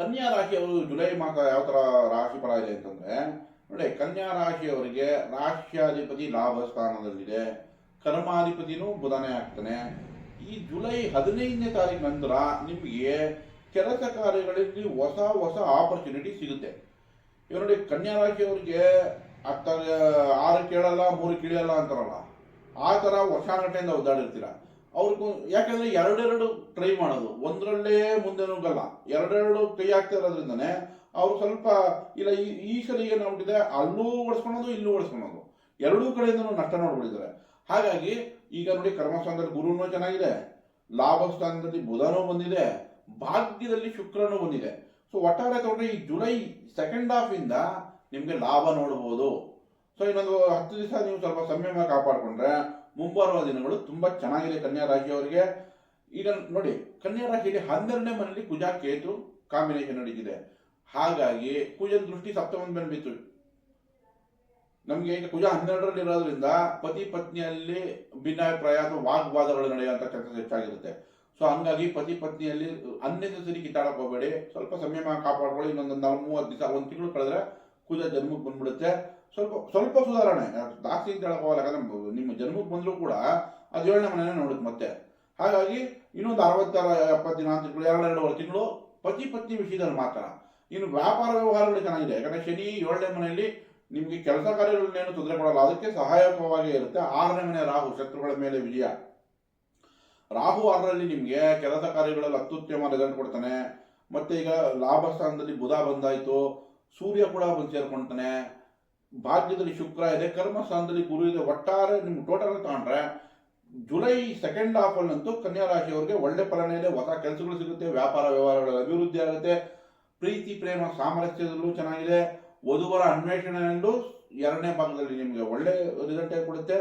ಕನ್ಯಾ ರಾಶಿಯವರು ಜುಲೈ ಮಾಸ ಯಾವ ಥರ ರಾಶಿ ಫಲ ಇದೆ ಅಂತಂದ್ರೆ, ನೋಡಿ, ಕನ್ಯಾ ರಾಶಿಯವರಿಗೆ ರಾಶ್ಯಾಧಿಪತಿ ಲಾಭ ಸ್ಥಾನದಲ್ಲಿದೆ. ಕರ್ಮಾಧಿಪತಿನೂ ಬುಧನೇ ಆಗ್ತಾನೆ. ಈ ಜುಲೈ ಹದಿನೈದನೇ ತಾರೀಕು ನಂತರ ನಿಮಗೆ ಕೆಲಸ ಕಾರ್ಯಗಳಲ್ಲಿ ಹೊಸ ಹೊಸ ಆಪರ್ಚುನಿಟಿ ಸಿಗುತ್ತೆ. ಇವ್ ನೋಡಿ, ಕನ್ಯಾ ರಾಶಿಯವರಿಗೆ ಅತ್ತ ಆರು ಕೇಳಲ್ಲ, ಮೂರು ಕೇಳಲ್ಲ ಅಂತಾರಲ್ಲ, ಆ ಥರ ವರ್ಷಾಗಟ್ಟೆಯಿಂದ ಒದ್ದಾಡಿರ್ತೀರ ಅವ್ರಿಗೂ, ಯಾಕಂದ್ರೆ ಎರಡೆರಡು ಟ್ರೈ ಮಾಡೋದು. ಒಂದರಲ್ಲೇ ಮುಂದೆ ನುಗ್ಗಲ್ಲ. ಎರಡೆರಡು ಕೈ ಆಗ್ತಾ ಇರೋದ್ರಿಂದನೇ ಅವ್ರು ಸ್ವಲ್ಪ, ಇಲ್ಲ, ಈ ಸಲ ಸಲ ಏನಾಗ್ಬಿಟ್ಟಿದೆ ಅಲ್ಲೂ ಓಡಿಸ್ಕೊಳೋದು, ಇಲ್ಲೂ ಓಡಿಸ್ಕೊಳೋದು. ಎರಡೂ ಕಡೆಯಿಂದನೂ ನಷ್ಟ ನೋಡ್ಬಿಟ್ಟಿದ್ದಾರೆ. ಹಾಗಾಗಿ, ಈಗ ನೋಡಿ ಕರ್ಮಸ್ಥಾನದಲ್ಲಿ ಗುರುನೂ ಚೆನ್ನಾಗಿದೆ. ಲಾಭ ಸ್ಥಾನದಲ್ಲಿ ಬುಧನೂ ಬಂದಿದೆ. ಭಾಗ್ಯದಲ್ಲಿ ಶುಕ್ರನೂ ಬಂದಿದೆ. ಸೊ ಒಟ್ಟಾರೆ ತಗೊಂಡ್ರೆ ಈ ಜುಲೈ ಸೆಕೆಂಡ್ ಹಾಫ್ ಇಂದ ನಿಮಗೆ ಲಾಭ ನೋಡಬಹುದು ಸೊ ಇನ್ನೊಂದು ಹತ್ತು ದಿವಸ ನೀವು ಸ್ವಲ್ಪ ಸಂಯಮ ಕಾಪಾಡಿಕೊಂಡ್ರೆ ಮುಂಬರುವ ದಿನಗಳು ತುಂಬಾ ಚೆನ್ನಾಗಿದೆ ಕನ್ಯಾ ರಾಶಿಯವರಿಗೆ ಈಗ ನೋಡಿ, ಕನ್ಯಾ ರಾಶಿಯಲ್ಲಿ ಹನ್ನೆರಡನೇ ಮನೆಯಲ್ಲಿ ಕುಜ ಕೇತು ಕಾಂಬಿನೇಷನ್ ನಡೀತಿದೆ. ಹಾಗಾಗಿ ಕುಜನ ದೃಷ್ಟಿ ಸಪ್ತಮದ ಮೇಲೆ ಬಿತ್ತು ನಮಗೆ ಈಗ ಕುಜ ಹನ್ನೆರಡರಲ್ಲಿ ಇರೋದ್ರಿಂದ ಪತಿ ಪತ್ನಿಯಲ್ಲಿ ಭಿನ್ನಾಭಿಪ್ರಾಯ ಅಥವಾ ವಾಗ್ವಾದಗಳು ನಡೆಯುವಂತ ಕೆಲಸ ಹೆಚ್ಚಾಗಿರುತ್ತೆ. ಸೊ ಹಂಗಾಗಿ ಪತಿ ಪತ್ನಿಯಲ್ಲಿ ಅನ್ನೆಸರಿ ಕಿತ್ತಾಡಕ್ ಹೋಗಬೇಡಿ. ಸ್ವಲ್ಪ ಸಮಯ ಕಾಪಾಡ್ಕೊಳ್ಳಿ. ಇನ್ನೊಂದು ಮೂವತ್ತು ದಿವಸ, ಒಂದು ತಿಂಗಳು ಕಳೆದ್ರೆ ಕುಜ ಜನ್ಮಕ್ಕೆ ಬಂದ್ಬಿಡುತ್ತೆ. ಸ್ವಲ್ಪ ಸ್ವಲ್ಪ ಸುಧಾರಣೆ. ಜಾಸ್ತಿ ಹೇಳಕ್ ಹೋಗಲ್ಲ ಯಾಕಂದ್ರೆ ನಿಮ್ಮ ಜನ್ಮಕ್ಕೆ ಬಂದರೂ ಕೂಡ ಅದು ಏಳನೇ ಮನೆಯೇ ನೋಡುತ್ತೆ ಮತ್ತೆ. ಹಾಗಾಗಿ ಇನ್ನೊಂದು ಅರವತ್ತಾರ, ಎಪ್ಪತ್ತು ದಿನ ಅಂತ ಎರಡು, ಎರಡೂವರೆ ತಿಂಗಳು ಪತಿ ಪತ್ನಿ ವಿಷಯದಲ್ಲಿ ಮಾತ್ರ. ಇನ್ನು ವ್ಯಾಪಾರ ವ್ಯವಹಾರಗಳು ಚೆನ್ನಾಗಿದೆ. ಯಾಕಂದರೆ ಶನಿ ಏಳನೇ ಮನೆಯಲ್ಲಿ ನಿಮಗೆ ಕೆಲಸ ಕಾರ್ಯಗಳನ್ನೇನು ತೊಂದರೆ ಕೊಡಲ್ಲ. ಅದಕ್ಕೆ ಸಹಾಯಕವಾಗಿ ಇರುತ್ತೆ ಆರನೇ ಮನೆ ರಾಹು, ಶತ್ರುಗಳ ಮೇಲೆ ವಿಜಯ. ರಾಹು ಆರರಲ್ಲಿ ನಿಮಗೆ ಕೆಲಸ ಕಾರ್ಯಗಳಲ್ಲಿ ಅತ್ಯುತ್ತಮ ರಿಸಲ್ಟ್ ಕೊಡ್ತಾನೆ. ಮತ್ತೆ ಈಗ ಲಾಭ ಸ್ಥಾನದಲ್ಲಿ ಬುಧ ಬಂದಾಯಿತು. ಸೂರ್ಯ ಕೂಡ ಬಂದು ಸೇರ್ಕೊಂತಾನೆ. ಭಾಗ್ಯದಲ್ಲಿ ಶುಕ್ರ ಇದೆ, ಕರ್ಮಸ್ಥಾನದಲ್ಲಿ ಗುರು ಇದೆ, ಒಟ್ಟಾರೆ ನಿಮ್ಮ ಟೋಟಲ್ ತಗೊಂಡ್ರೆ, ಜುಲೈ ಸೆಕೆಂಡ್ ಹಾಫ್ ಅಲ್ಲಂತೂ ಕನ್ಯಾ ರಾಶಿಯವರಿಗೆ ಒಳ್ಳೆ ಫಲನೇ ಇದೆ, ಹೊಸ ಕೆಲಸಗಳು ಸಿಗುತ್ತೆ, ವ್ಯಾಪಾರ ವ್ಯವಹಾರಗಳ ಅಭಿವೃದ್ಧಿ ಆಗುತ್ತೆ, ಪ್ರೀತಿ, ಪ್ರೇಮ ಸಾಮರಸ್ಯದಲ್ಲೂ ಚೆನ್ನಾಗಿದೆ, ವಧುವರ ಅನ್ವೇಷಣೆಯಲ್ಲೂ ಎರಡನೇ ಭಾಗದಲ್ಲಿ ನಿಮಗೆ ಒಳ್ಳೆ ರಿಸಲ್ಟ್ ಕೊಡುತ್ತೆ,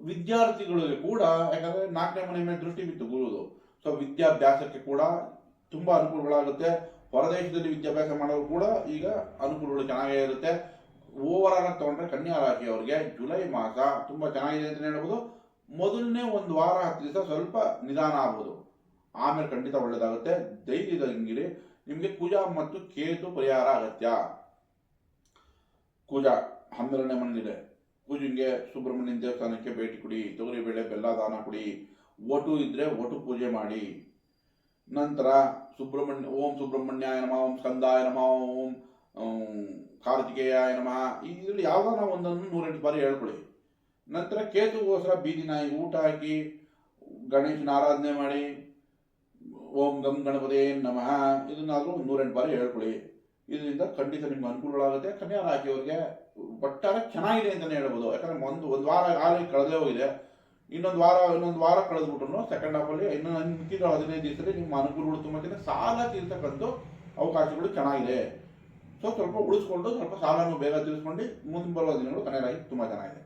ವಿದ್ಯಾರ್ಥಿಗಳಿಗೆ ಕೂಡ, ಯಾಕಂದ್ರೆ ನಾಲ್ಕನೇ ಮನೆ ಮೇಲೆ ದೃಷ್ಟಿ ಬಿತ್ತು ಗುರುದು ಸೊ ವಿದ್ಯಾಭ್ಯಾಸಕ್ಕೆ ಕೂಡ ತುಂಬಾ ಅನುಕೂಲಗಳಾಗುತ್ತೆ, ಹೊರದೇಶದಲ್ಲಿ ವಿದ್ಯಾಭ್ಯಾಸ ಮಾಡೋರು ಕೂಡ ಈಗ ಅನುಕೂಲಗಳು ಚೆನ್ನಾಗೇ ಇರುತ್ತೆ ಓವರ್ ಆಲ್ ತಗೊಂಡ್ರೆ ಕನ್ಯಾ ರಾಶಿಯವರಿಗೆ ಜುಲೈ ಮಾಸ ತುಂಬಾ ಚೆನ್ನಾಗಿದೆ ಅಂತ ಹೇಳ್ಬೋದು. ಮೊದಲನೇ ಒಂದು ವಾರ ಹತ್ತು ದಿವಸ ಸ್ವಲ್ಪ ನಿಧಾನ ಆಗ್ಬೋದು. ಆಮೇಲೆ ಖಂಡಿತ ಒಳ್ಳೇದಾಗುತ್ತೆ. ಧೈರ್ಯದಂಗಿರಿ ನಿಮಗೆ ಕುಜ ಮತ್ತು ಕೇತು ಪರಿಹಾರ ಅಗತ್ಯ. ಕುಜ, ಹನ್ನೆರಡನೇ ಮನೆಯಲ್ಲಿದೆ ಪೂಜೆಗೆ ಸುಬ್ರಹ್ಮಣ್ಯನ ದೇವಸ್ಥಾನಕ್ಕೆ ಭೇಟಿ ಕೊಡಿ. ತೊಗರಿಬೇಳೆ ಬೆಲ್ಲ, ದಾನ ಕೊಡಿ. ಒಟು ಇದ್ರೆ ಒಟು ಪೂಜೆ ಮಾಡಿ. ನಂತರ ಸುಬ್ರಹ್ಮಣ್ಯ, ಓಂ ಸುಬ್ರಹ್ಮಣ್ಯಾಯ ನಮಃ, ಓಂ ಸ್ಕಂದಾಯ ನಮಃ, ಓಂ ಕಾರ್ತಿಕೇಯಾಯ ನಮಃ. ಇದ್ರಲ್ಲಿ ನಾವು ಒಂದನ್ನು ನೂರೆಂಟು ಬಾರಿ ಹೇಳ್ಕೊಳ್ಳಿ ನಂತರ ಕೇತುಗೋಸ್ಕರ ಬೀದಿ ನಾಯಿ ಊಟ ಹಾಕಿ, ಗಣೇಶನ ಆರಾಧನೆ ಮಾಡಿ, ಓಂ ಗಂ ಗಣಪತಿ ನಮಃ. ಇದನ್ನಾದರೂ ನೂರೆಂಟು ಬಾರಿ ಹೇಳ್ಕೊಳ್ಳಿ ಇದರಿಂದ ಖಂಡಿತ ನಿಮ್ಗೆ ಅನುಕೂಲಗಳಾಗುತ್ತೆ. ಕನ್ಯಾ ರಾಶಿಯವರಿಗೆ ಒಟ್ಟಾರೆ ಚೆನ್ನಾಗಿದೆ ಅಂತಲೇ ಹೇಳ್ಬೋದು. ಯಾಕಂದ್ರೆ ಒಂದು ಒಂದು ವಾರ ಆಗಲಿ ಕಳೆದೇ ಹೋಗಿದೆ. ಇನ್ನೊಂದು ವಾರ ಇನ್ನೊಂದು ವಾರ ಕಳೆದ್ಬಿಟ್ರು ಸೆಕೆಂಡ್ ಹಾಫಲ್ಲಿ ಇನ್ನೊಂದು ಮಿಕ್ಕಿದ ಹದಿನೈದು ದಿವಸದಲ್ಲಿ ನಿಮ್ಮ ಅನುಕೂಲಗಳು ತುಂಬ ಸಾಲ ತೀರ್ತಕ್ಕಂಥ ಅವಕಾಶಗಳು ಚೆನ್ನಾಗಿದೆ. ಸೊ ಸ್ವಲ್ಪ ಉಳಿಸ್ಕೊಂಡು ಸ್ವಲ್ಪ ಸಾಲನೂ ಬೇಗ ತೀರಿಸ್ಕೊಂಡು ಮುಂದಿನ ಬರುವ ದಿನಗಳು ಕನ್ನಡ ತುಂಬ ಚೆನ್ನಾಗಿದೆ.